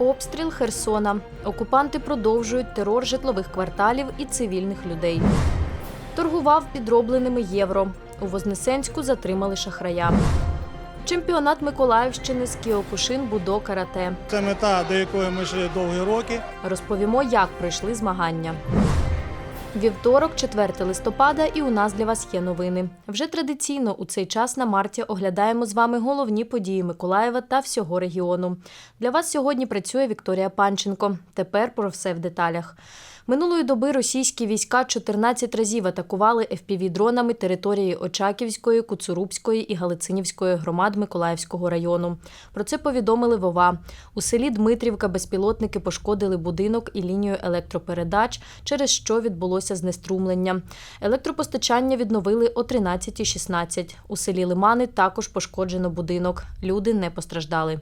Обстріл Херсона. Окупанти продовжують терор житлових кварталів і цивільних людей. Торгував підробленими євро. У Вознесенську затримали шахрая. Чемпіонат Миколаївщини з Кіокушин Будо Карате. Це мета, до якої ми йшли довгі роки. Розповімо, як пройшли змагання. Вівторок, 4 листопада, і у нас для вас є новини. Вже традиційно у цей час на марті оглядаємо з вами головні події Миколаєва та всього регіону. Для вас сьогодні працює Вікторія Панченко. Тепер про все в деталях. Минулої доби російські війська 14 разів атакували FPV-дронами території Очаківської, Куцурубської і Галицинівської громад Миколаївського району. Про це повідомили Вова. У селі Дмитрівка безпілотники пошкодили будинок і лінію електропередач, через що відбулося знеструмлення. Електропостачання відновили о 13.16. У селі Лимани також пошкоджено будинок. Люди не постраждали.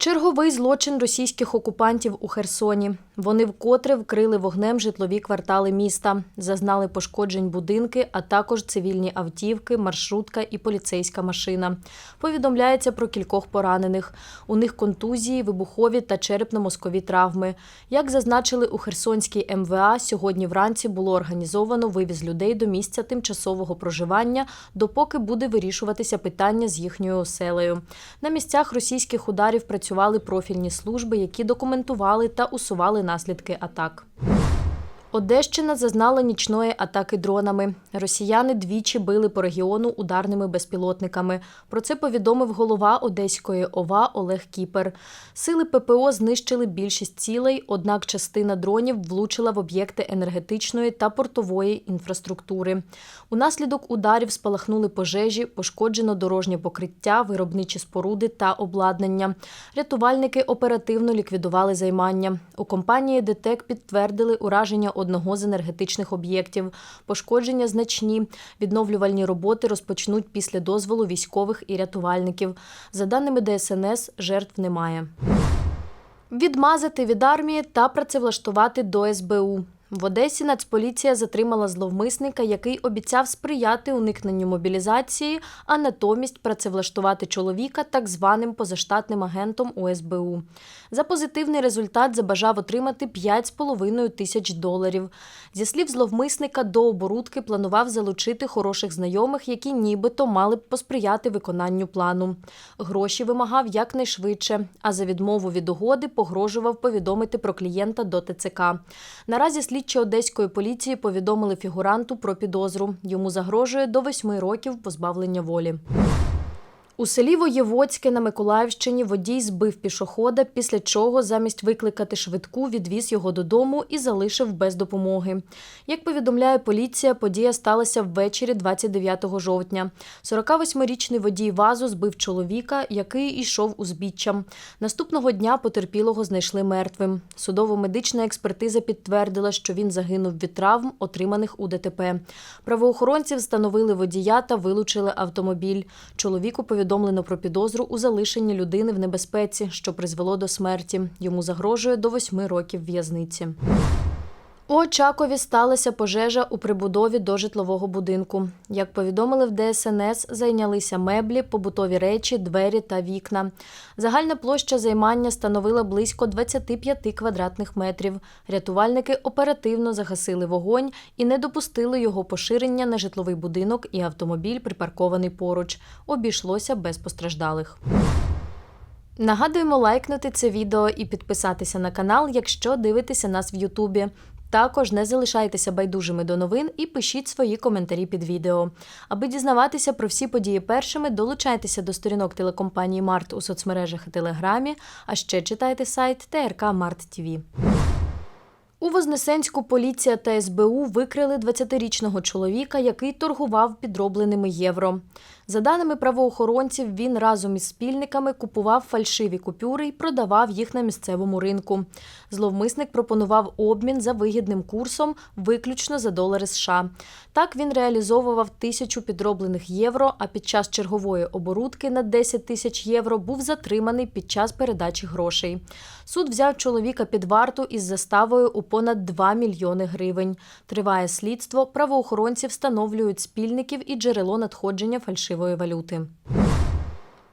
Черговий злочин російських окупантів у Херсоні. Вони вкотре вкрили вогнем житлові квартали міста, зазнали пошкоджень будинки, а також цивільні автівки, маршрутка і поліцейська машина. Повідомляється про кількох поранених. У них контузії, вибухові та черепно-мозкові травми. Як зазначили у Херсонській МВА, сьогодні вранці було організовано вивіз людей до місця тимчасового проживання, допоки буде вирішуватися питання з їхньою оселею. На місцях російських ударів працювали профільні служби, які документували та усували наслідки атак. Одещина зазнала нічної атаки дронами. Росіяни двічі били по регіону ударними безпілотниками. Про це повідомив голова Одеської ОВА Олег Кіпер. Сили ППО знищили більшість цілей, однак частина дронів влучила в об'єкти енергетичної та портової інфраструктури. Унаслідок ударів спалахнули пожежі, пошкоджено дорожнє покриття, виробничі споруди та обладнання. Рятувальники оперативно ліквідували займання. У компанії ДТЕК підтвердили ураження одного з енергетичних об'єктів. Пошкодження значні. Відновлювальні роботи розпочнуть після дозволу військових і рятувальників. За даними ДСНС, жертв немає. Відмазати від армії та працевлаштувати до СБУ. В Одесі Нацполіція затримала зловмисника, який обіцяв сприяти уникненню мобілізації, а натомість працевлаштувати чоловіка так званим позаштатним агентом УСБУ. За позитивний результат забажав отримати 5,5 тисяч доларів. Зі слів зловмисника, до оборудки планував залучити хороших знайомих, які нібито мали б посприяти виконанню плану. Гроші вимагав якнайшвидше, а за відмову від угоди погрожував повідомити про клієнта до ТЦК. Наразі слідчі одеської поліції повідомили фігуранту про підозру. Йому загрожує до восьми років позбавлення волі. У селі Воєводське на Миколаївщині водій збив пішохода, після чого замість викликати швидку відвіз його додому і залишив без допомоги. Як повідомляє поліція, подія сталася ввечері 29 жовтня. 48-річний водій вазу збив чоловіка, який йшов узбіччям. Наступного дня потерпілого знайшли мертвим. Судово-медична експертиза підтвердила, що він загинув від травм, отриманих у ДТП. Правоохоронці встановили водія та вилучили автомобіль. Чоловіку повідомили про підозру у залишенні людини в небезпеці, що призвело до смерті. Йому загрожує до восьми років в'язниці. У Очакові сталася пожежа у прибудові до житлового будинку. Як повідомили в ДСНС, зайнялися меблі, побутові речі, двері та вікна. Загальна площа займання становила близько 25 квадратних метрів. Рятувальники оперативно загасили вогонь і не допустили його поширення на житловий будинок і автомобіль, припаркований поруч. Обійшлося без постраждалих. Нагадуємо лайкнути це відео і підписатися на канал, якщо дивитеся нас в Ютубі. Також не залишайтеся байдужими до новин і пишіть свої коментарі під відео. Аби дізнаватися про всі події першими, долучайтеся до сторінок телекомпанії Март у соцмережах і Телеграмі, а ще читайте сайт ТРК Март ТВ. У Вознесенську поліція та СБУ викрили 20-річного чоловіка, який торгував підробленими євро. За даними правоохоронців, він разом із спільниками купував фальшиві купюри і продавав їх на місцевому ринку. Зловмисник пропонував обмін за вигідним курсом виключно за долари США. Так він реалізовував тисячу підроблених євро, а під час чергової оборудки на 10 тисяч євро був затриманий під час передачі грошей. Суд взяв чоловіка під варту із заставою у понад 2 мільйони гривень. Триває слідство. Правоохоронці встановлюють спільників і джерело надходження фальшивої валюти.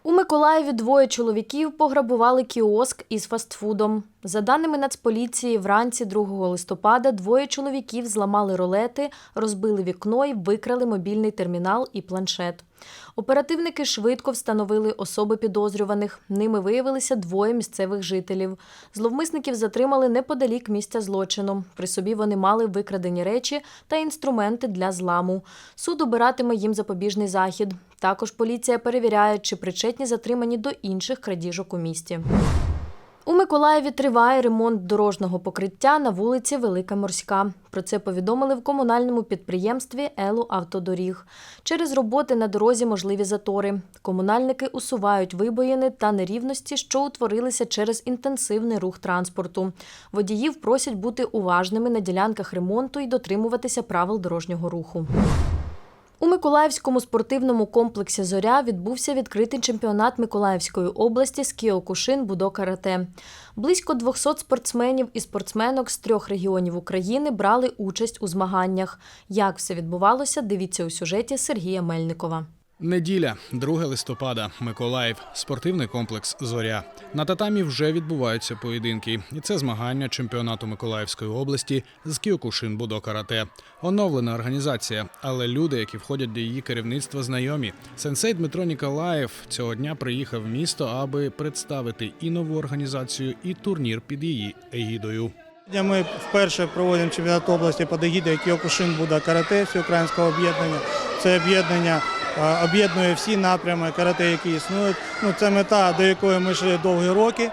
У Миколаєві двоє чоловіків пограбували кіоск із фастфудом. За даними Нацполіції, вранці 2 листопада двоє чоловіків зламали ролети, розбили вікно і викрали мобільний термінал і планшет. Оперативники швидко встановили особи підозрюваних. Ними виявилися двоє місцевих жителів. Зловмисників затримали неподалік місця злочину. При собі вони мали викрадені речі та інструменти для зламу. Суд обиратиме їм запобіжний захід. Також поліція перевіряє, чи причетні затримані до інших крадіжок у місті. У Миколаєві триває ремонт дорожнього покриття на вулиці Велика Морська. Про це повідомили в комунальному підприємстві Елу Автодоріг. Через роботи на дорозі можливі затори. Комунальники усувають вибоїни та нерівності, що утворилися через інтенсивний рух транспорту. Водіїв просять бути уважними на ділянках ремонту і дотримуватися правил дорожнього руху. У Миколаївському спортивному комплексі Зоря відбувся відкритий чемпіонат Миколаївської області з кіокушин будо карате. Близько 200 спортсменів і спортсменок з трьох регіонів України брали участь у змаганнях. Як все відбувалося, дивіться у сюжеті Сергія Мельникова. Неділя, 2 листопада, Миколаїв, спортивний комплекс Зоря. На татамі вже відбуваються поєдинки, і це змагання чемпіонату Миколаївської області з Кіокушин Будо Карате. Оновлена організація, але люди, які входять до її керівництва, знайомі. Сенсей Дмитро Ніколаєв цього дня приїхав в місто, аби представити і нову організацію, і турнір під її егідою. Сьогодні Ми вперше проводимо чемпіонат області під егідою Кіокушин Буда Карате всеукраїнського об'єднання. Це об'єднання об'єднує всі напрями карате, які існують. Ну, це мета, до якої ми йшли довгі роки.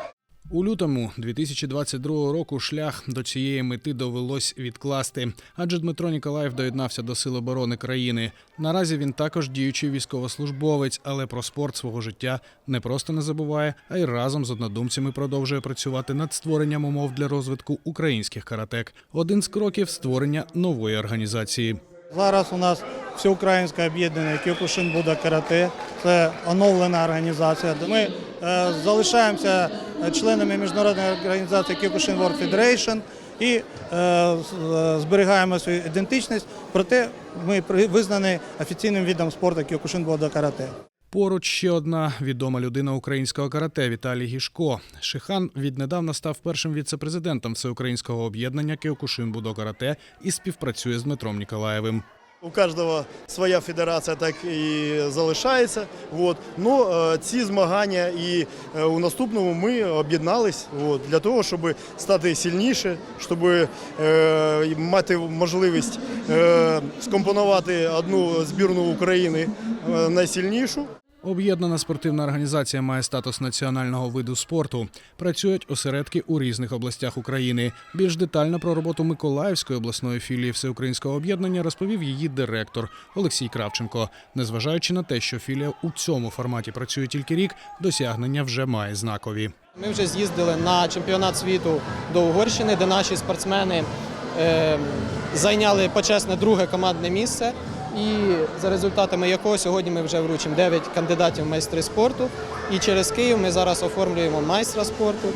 У лютому 2022 року шлях до цієї мети довелось відкласти, адже Дмитро Ніколаєв доєднався до Сил оборони країни. Наразі він також діючий військовослужбовець, але про спорт свого життя не просто не забуває, а й разом з однодумцями продовжує працювати над створенням умов для розвитку українських каратек. Один з кроків створення нової організації. Зараз у нас всеукраїнське об'єднання Кіокушин Буда Карате. Це оновлена організація. Ми е, залишаємося членами міжнародної організації Кіокушин World Federation і е, е, зберігаємо свою ідентичність. Проте ми визнані офіційним відом спорту Кіокушин Буда Карате. Поруч ще одна відома людина українського карате Віталій Гішко. Шихан віднедавна став першим віце-президентом всеукраїнського об'єднання Кіокушин Будо Карате і співпрацює з Дмитром Ніколаєвим. У кожного своя федерація так і залишається. От. Ну, е, ці змагання і е, у наступному ми об'єднались для того, щоб стати сильніше, щоб е, мати можливість скомпонувати одну збірну України найсильнішу. Об'єднана спортивна організація має статус національного виду спорту. Працюють осередки у різних областях України. Більш детально про роботу Миколаївської обласної філії всеукраїнського об'єднання розповів її директор Олексій Кравченко. Незважаючи на те, що філія у цьому форматі працює тільки рік, досягнення вже має знакові. Ми вже з'їздили на чемпіонат світу до Угорщини, де наші спортсмени е, зайняли почесне друге командне місце. І за результатами якого сьогодні ми вже вручимо 9 кандидатів в майстри спорту. І через Київ ми зараз оформлюємо майстра спорту.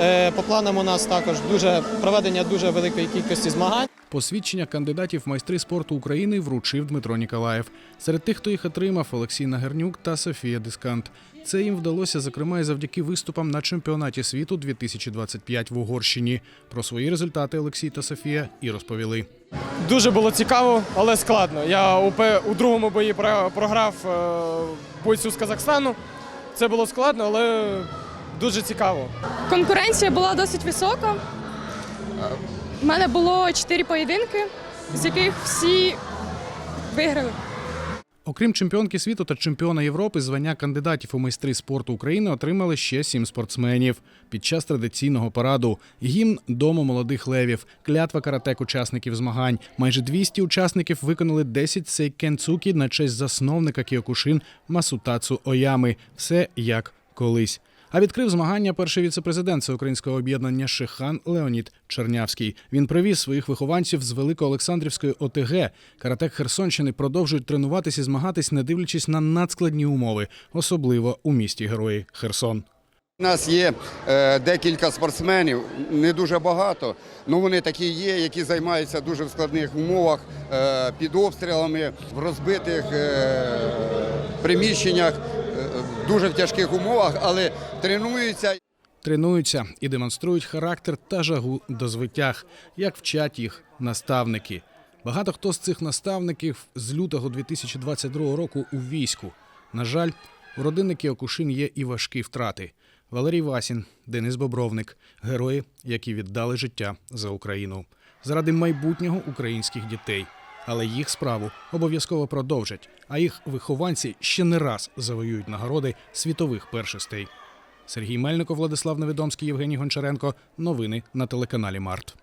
Е, по планам у нас також дуже проведення дуже великої кількості змагань. Посвідчення кандидатів майстри спорту України вручив Дмитро Ніколаєв. Серед тих, хто їх отримав, Олексій Нагернюк та Софія Дискант. Це їм вдалося, зокрема, і завдяки виступам на чемпіонаті світу 2025 в Угорщині. Про свої результати Олексій та Софія і розповіли. Дуже було цікаво, але складно. Я у, другому бої про- програв е, бойцю з Казахстану. Це було складно, але дуже цікаво. Конкуренція була досить висока. У мене було чотири поєдинки, з яких всі виграли. Окрім чемпіонки світу та чемпіона Європи, звання кандидатів у майстри спорту України отримали ще сім спортсменів під час традиційного параду. Гімн Дому молодих левів, клятва каратек учасників змагань. Майже 200 учасників виконали 10 сейкенцукі на честь засновника Кіокушин Масутацу Оями. Все як колись. А відкрив змагання перший віцепрезидент Всеукраїнського об'єднання Шихан Леонід Чернявський. Він привіз своїх вихованців з Великоолександрівської ОТГ. Каратек Херсонщини продовжують тренуватися і змагатись, не дивлячись на надскладні умови, особливо у місті Герої Херсон. У нас є е, декілька спортсменів, не дуже багато, але вони такі є, які займаються дуже в складних умовах е, під обстрілами, в розбитих е, приміщеннях. Дуже в тяжких умовах, але тренуються. Тренуються і демонструють характер та жагу до звитяг, як вчать їх наставники. Багато хто з цих наставників з лютого 2022 року у війську. На жаль, у родини Кіокушин є і важкі втрати. Валерій Васін, Денис Бобровник герої, які віддали життя за Україну заради майбутнього українських дітей. Але їх справу обов'язково продовжать, а їх вихованці ще не раз завоюють нагороди світових першостей. Сергій Мельников, Владислав Невідомський, Євгеній Гончаренко. Новини на телеканалі Март.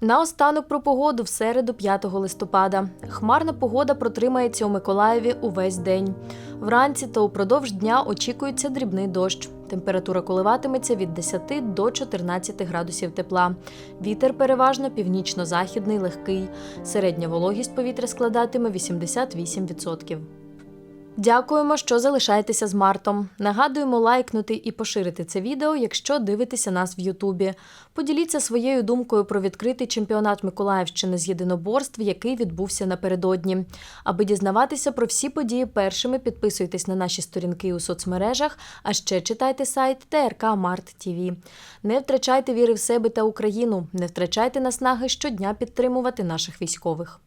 Наостанок про погоду в середу 5 листопада. Хмарна погода протримається у Миколаєві увесь день. Вранці та упродовж дня очікується дрібний дощ. Температура коливатиметься від 10 до 14 градусів тепла. Вітер переважно північно-західний легкий. Середня вологість повітря складатиме 88%. Дякуємо, що залишаєтеся з Мартом. Нагадуємо лайкнути і поширити це відео, якщо дивитеся нас в Ютубі. Поділіться своєю думкою про відкритий чемпіонат Миколаївщини з єдиноборств, який відбувся напередодні. Аби дізнаватися про всі події першими, підписуйтесь на наші сторінки у соцмережах, а ще читайте сайт ТРК Март ТВ. Не втрачайте віри в себе та Україну, не втрачайте наснаги щодня підтримувати наших військових.